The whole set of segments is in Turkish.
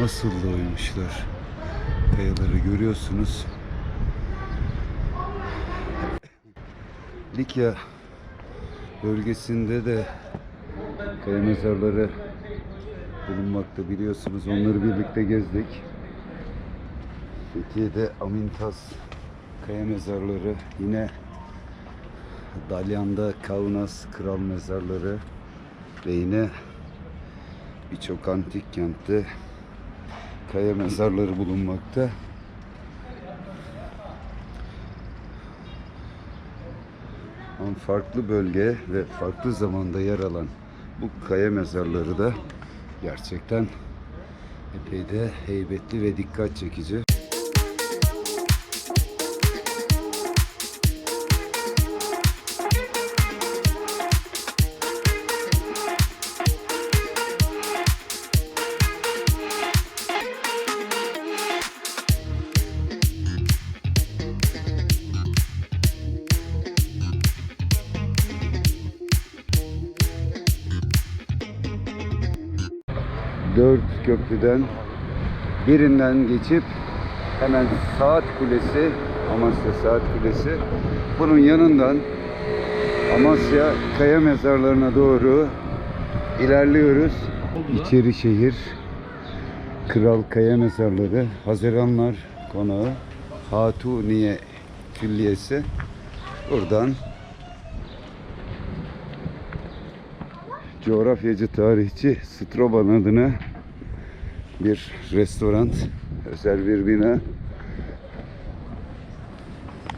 Nasıl da oymuşlar. Kayaları görüyorsunuz. Likya bölgesinde de kaya mezarları bulunmakta biliyorsunuz. Onları birlikte gezdik. Fethiye'de Amintas kaya mezarları yine Dalyan'da Kaunas kral mezarları ve yine birçok antik kentte kaya mezarları bulunmakta. Ama farklı bölge ve farklı zamanda yer alan bu kaya mezarları da gerçekten epey de heybetli ve dikkat çekici. Dört köprüden birinden geçip hemen Saat Kulesi, Amasya Saat Kulesi. Bunun yanından Amasya Kaya Mezarlarına doğru ilerliyoruz. İçeri şehir Kral Kaya Mezarları, Haziranlar Konağı, Hatuniye Külliyesi. Buradan coğrafyacı tarihçi Stroban adına bir restoran, özel bir bina.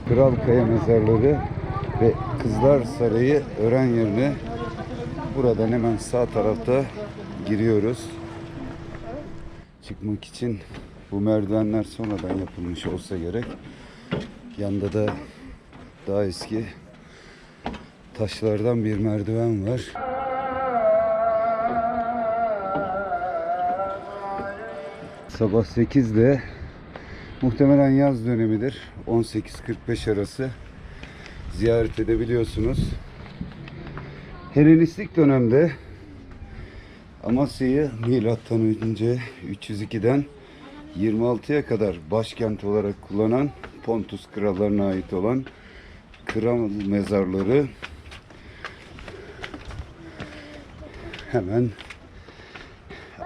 Kral Kaya Mezarları ve Kızlar Sarayı öğren yerine buradan hemen sağ tarafta giriyoruz. Çıkmak için bu merdivenler sonradan yapılmış olsa gerek. Yanda da daha eski taşlardan bir merdiven var. Sabah 8'de muhtemelen yaz dönemidir. 18-45 arası ziyaret edebiliyorsunuz. Helenistik dönemde Amasya'yı milattan önce 302'den 26'ya kadar başkent olarak kullanan Pontus krallarına ait olan kral mezarları hemen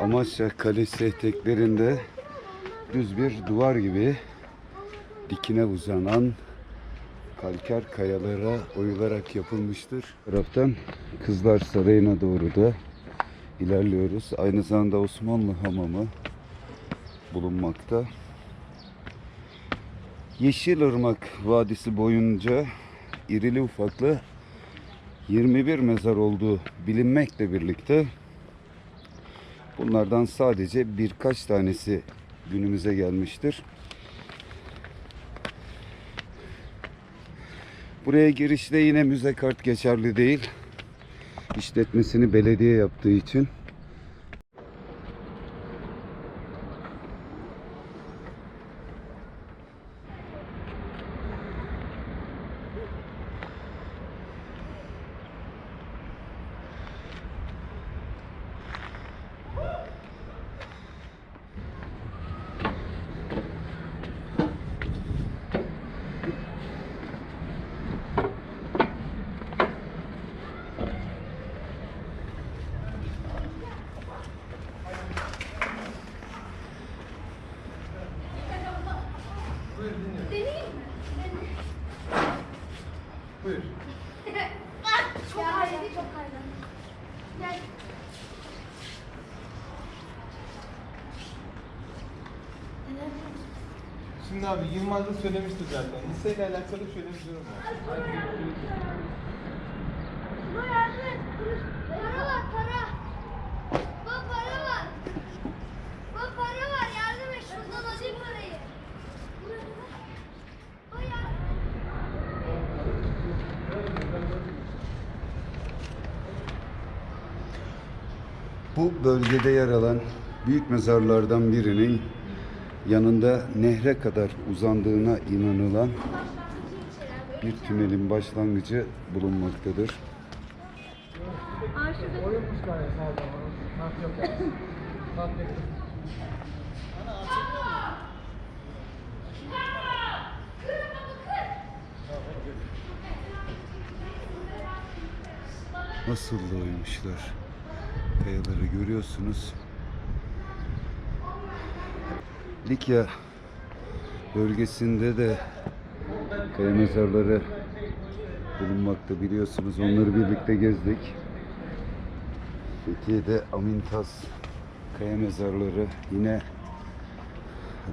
Amasya Kalesi eteklerinde düz bir duvar gibi dikine uzanan kalker kayalara oyularak yapılmıştır. Taraftan Kızlar Sarayı'na doğru da ilerliyoruz. Aynı zamanda Osmanlı hamamı bulunmakta. Yeşilırmak Vadisi boyunca irili ufaklı 21 mezar olduğu bilinmekle birlikte Bunlardan sadece birkaç tanesi günümüze gelmiştir. Buraya girişte yine müze kart geçerli değil. İşletmesini belediye yaptığı için. Şimdi abi Yılmaz da söylemişti zaten. Liseyle alakalı şöyle bir durum var. Bu yardım. Para var, para. Bak para var. Bak para var, yardım et. Şuradan alayım parayı. Bu bölgede yer alan büyük mezarlardan birinin yanında nehre kadar uzandığına inanılan bir tünelin başlangıcı bulunmaktadır. Nasıl da oymuşlar. Kayaları görüyorsunuz. Likya bölgesinde de kaya mezarları bulunmakta biliyorsunuz. Onları birlikte gezdik. Fethiye'de Amintas kaya mezarları yine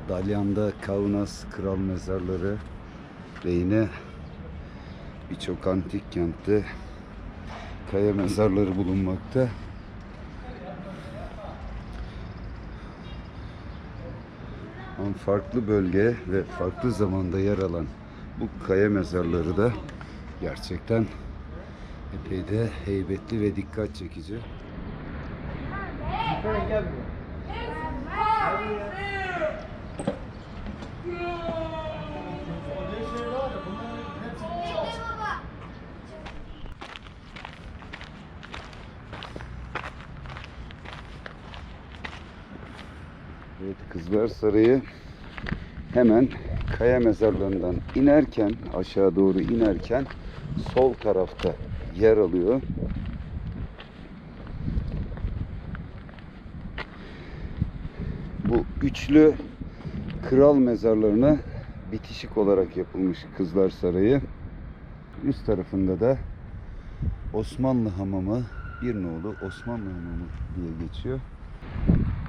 Dalyan'da Kaunas kral mezarları ve yine birçok antik kentte kaya mezarları bulunmakta. Ama farklı bölge ve farklı zamanda yer alan bu kaya mezarları da gerçekten epey de heybetli ve dikkat çekici. Gel Evet Kızlar Sarayı hemen kaya mezarlarından inerken aşağı doğru inerken sol tarafta yer alıyor. Bu üçlü kral mezarlarına bitişik olarak yapılmış Kızlar Sarayı. Üst tarafında da Osmanlı Hamamı, bir nolu Osmanlı Hamamı diye geçiyor.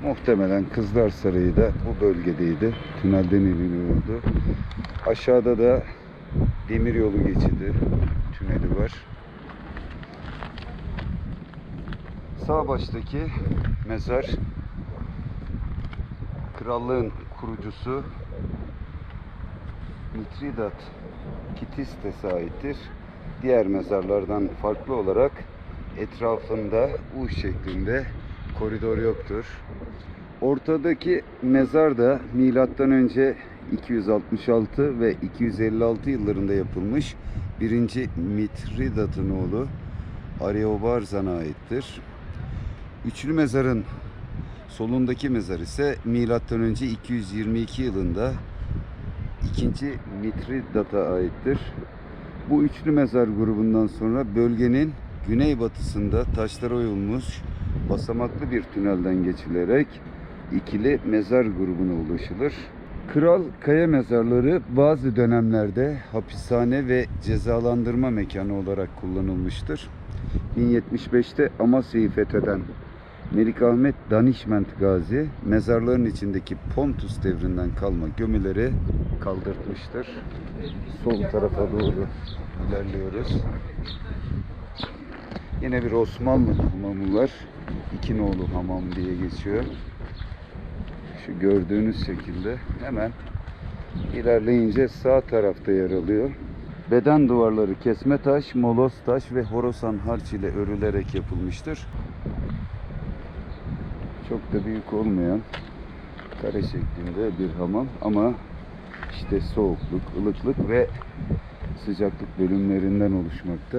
Muhtemelen Kızlar Sarayı da bu bölgedeydi. Tünelden iniliyordu. Aşağıda da demiryolu geçidi tüneli var. Sağ baştaki mezar krallığın kurucusu Mitridat Kitistes'e aittir. Diğer mezarlardan farklı olarak etrafında U şeklinde koridor yoktur. Ortadaki mezar da milattan önce 266 ve 256 yıllarında yapılmış 1. Mitridat'ın oğlu Ariobarzan'a aittir. Üçlü mezarın solundaki mezar ise milattan önce 222 yılında 2. Mitridat'a aittir. Bu üçlü mezar grubundan sonra bölgenin güneybatısında taşlara oyulmuş basamaklı bir tünelden geçilerek ikili mezar grubuna ulaşılır. Kral kaya mezarları bazı dönemlerde hapishane ve cezalandırma mekanı olarak kullanılmıştır. 1075'te Amasya'yı fetheden Melik Ahmet Danişment Gazi mezarların içindeki Pontus devrinden kalma gömüleri kaldırtmıştır. Sol tarafa doğru ilerliyoruz. Yine bir Osmanlı hamamı var. İki nolu hamam diye geçiyor. Şu gördüğünüz şekilde hemen ilerleyince sağ tarafta yer alıyor. Beden duvarları kesme taş, molos taş ve horosan harç ile örülerek yapılmıştır. Çok da büyük olmayan kare şeklinde bir hamam ama işte soğukluk, ılıklık ve sıcaklık bölümlerinden oluşmakta.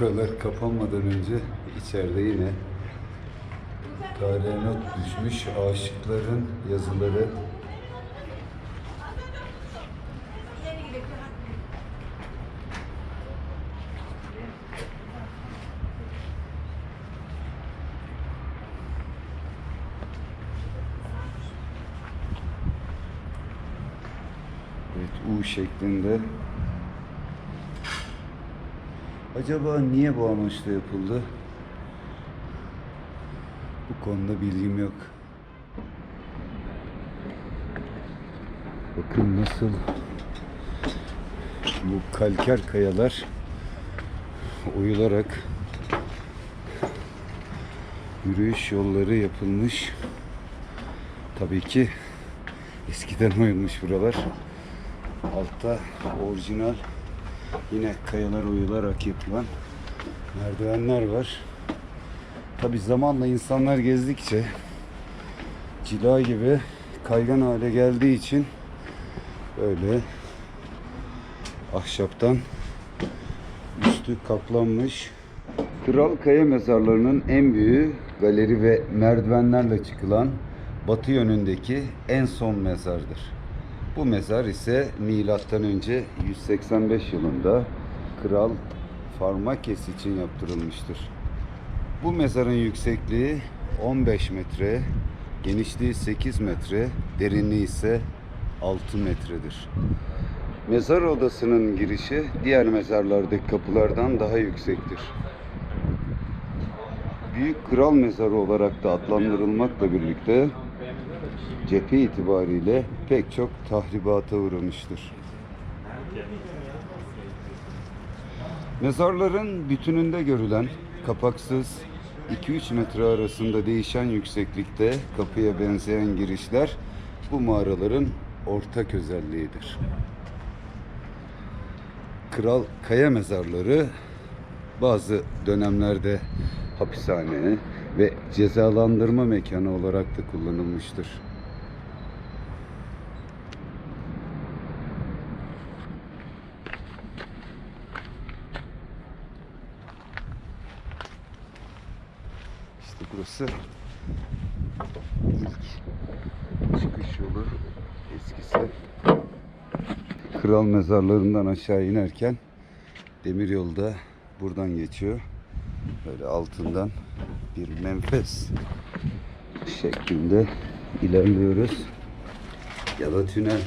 Evet, buralar kapanmadan önce içeride yine tarihe not düşmüş aşıkların yazıları U şeklinde. Acaba niye bu amaçla yapıldı? Bu konuda bilgim yok. Bakın nasıl bu kalker kayalar oyularak yürüyüş yolları yapılmış. Tabii ki eskiden oyulmuş buralar. Altta orijinal yine kayalar oyularak yapılan merdivenler var. Tabi zamanla insanlar gezdikçe cila gibi kaygan hale geldiği için böyle ahşaptan üstü kaplanmış. Kral Kaya mezarlarının en büyüğü galeri ve merdivenlerle çıkılan batı yönündeki en son mezardır. Bu mezar ise milattan önce 185 yılında Kral Farmakes için yaptırılmıştır. Bu mezarın yüksekliği 15 metre, genişliği 8 metre, derinliği ise 6 metredir. Mezar odasının girişi diğer mezarlardaki kapılardan daha yüksektir. Büyük Kral Mezarı olarak da adlandırılmakla birlikte cephe itibariyle pek çok tahribata uğramıştır. Mezarların bütününde görülen kapaksız 2-3 metre arasında değişen yükseklikte kapıya benzeyen girişler bu mağaraların ortak özelliğidir. Kral Kaya mezarları bazı dönemlerde hapishane ve cezalandırma mekanı olarak da kullanılmıştır. İşte burası ilk çıkış yolu eskisi. Kral mezarlarından aşağı inerken demir yolda buradan geçiyor. Böyle altından bir menfez şeklinde ilerliyoruz. Ya da tünel